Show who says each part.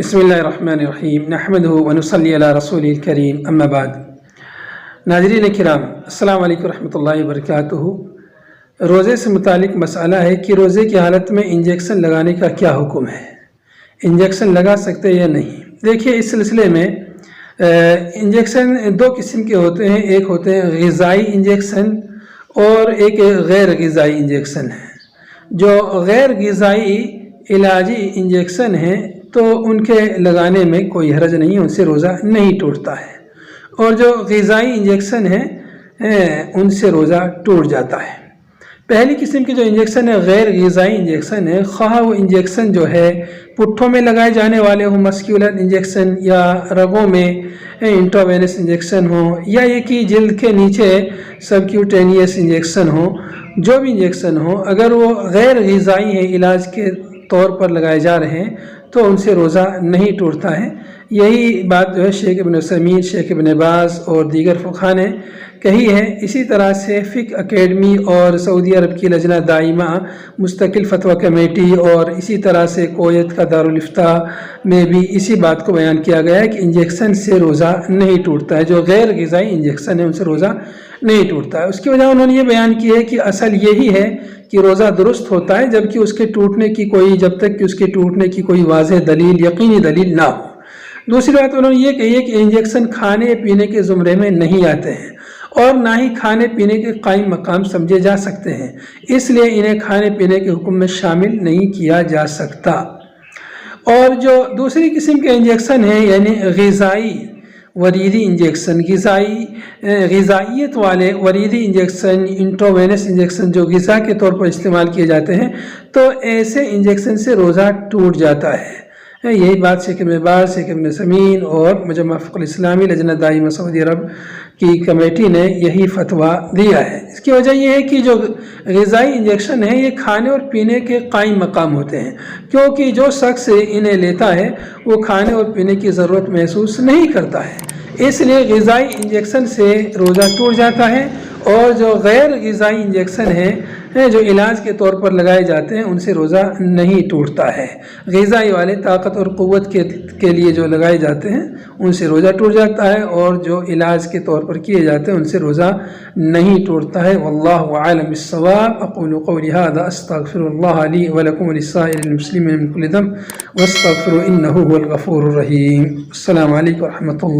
Speaker 1: بسم اللہ الرحمن الرحیم نحمد ونصلی علی رسول الکریم، اما بعد. ناظرین کرام، السلام علیکم ورحمۃ اللہ وبرکاتہ. روزے سے متعلق مسئلہ ہے کہ روزے کی حالت میں انجیکشن لگانے کا کیا حکم ہے؟ انجیکشن لگا سکتے یا نہیں؟ دیکھیے، اس سلسلے میں انجیکشن دو قسم کے ہوتے ہیں۔ ایک ہوتے ہیں غذائی انجیکشن اور ایک غیر غذائی انجیکشن ہے۔ جو غیر غذائی علاجی انجیکشن ہیں تو ان کے لگانے میں کوئی حرج نہیں ان سے روزہ نہیں ٹوٹتا ہے۔ اور جو غذائی انجیکشن ہیں ان سے روزہ ٹوٹ جاتا ہے۔ پہلی قسم کی جو انجیکشن ہے، غیر غذائی انجیکشن ہے، خواہ وہ انجیکشن جو ہے، پٹھوں میں لگائے جانے والے ہوں، مسکیولر انجیکشن یا رگوں میں انٹرووینس انجیکشن ہو یا یہ کہ جلد کے نیچے سبکیوٹینیس انجیکشن ہو جو بھی انجیکشن ہو اگر وہ غیر غذائی ہیں، علاج کے طور پر لگائے جا رہے ہیں، تو ان سے روزہ نہیں ٹوٹتا ہے۔ یہی بات جو ہے شیخ ابن سمین شیخ ابن باز اور دیگر فقہ نے کہی ہے، اسی طرح سے فک اکیڈمی اور سعودی عرب کی لجنہ دائمہ مستقل فتویٰ کمیٹی اور اسی طرح سے کویت کا دارالفتہ میں بھی اسی بات کو بیان کیا گیا ہے کہ انجیکشن سے روزہ نہیں ٹوٹتا ہے، جو غیر غذائی انجیکشن ہے، ان سے روزہ نہیں ٹوٹتا ہے۔ اس کی وجہ انہوں نے یہ بیان کی ہے کہ اصل یہی ہے کہ روزہ درست ہوتا ہے جبکہ اس کے ٹوٹنے کی کوئی، جب تک کہ اس کے ٹوٹنے کی کوئی واضح دلیل، یقینی دلیل نہ ہو۔ دوسری بات انہوں نے یہ کہی ہے کہ انجیکشن کھانے پینے کے زمرے میں نہیں آتے ہیں۔ اور نہ ہی کھانے پینے کے قائم مقام سمجھے جا سکتے ہیں۔ اس لیے انہیں کھانے پینے کے حکم میں شامل نہیں کیا جا سکتا۔ اور جو دوسری قسم کے انجیکشن ہیں یعنی غذائی وریدی انجیکشن، غذائی غذائیت والے وریدی انجیکشن انٹرووینس انجیکشن جو غذا کے طور پر استعمال کیے جاتے ہیں، تو ایسے انجیکشن سے روزہ ٹوٹ جاتا ہے۔ یہی بات شیخ ابن باز، شیخ سمین اور مجمع فق الاسلامی لجنہ دائمہ سعودی عرب کی کمیٹی نے یہی فتویٰ دیا ہے۔ اس کی وجہ یہ ہے کہ جو غذائی انجیکشن ہیں، یہ کھانے اور پینے کے قائم مقام ہوتے ہیں۔ کیونکہ جو شخص انہیں لیتا ہے، وہ کھانے اور پینے کی ضرورت محسوس نہیں کرتا ہے۔ اس لیے غذائی انجیکشن سے روزہ ٹوٹ جاتا ہے۔ اور جو غیر غذائی انجیکشن ہیں جو علاج کے طور پر لگائے جاتے ہیں، ان سے روزہ نہیں ٹوٹتا ہے۔ غذائی والے طاقت اور قوت کے کے لیے جو لگائے جاتے ہیں، ان سے روزہ ٹوٹ جاتا ہے اور جو علاج کے طور پر کیے جاتے ہیں، ان سے روزہ نہیں ٹوٹتا ہے۔ واللہ عالم الصواب اقول قولی هذا، استغفر الله لي ولكم وللسائر المسلمين من كل ذنب، واستغفروا انه هو الغفور الرحيم السلام علیکم ورحمۃ اللہ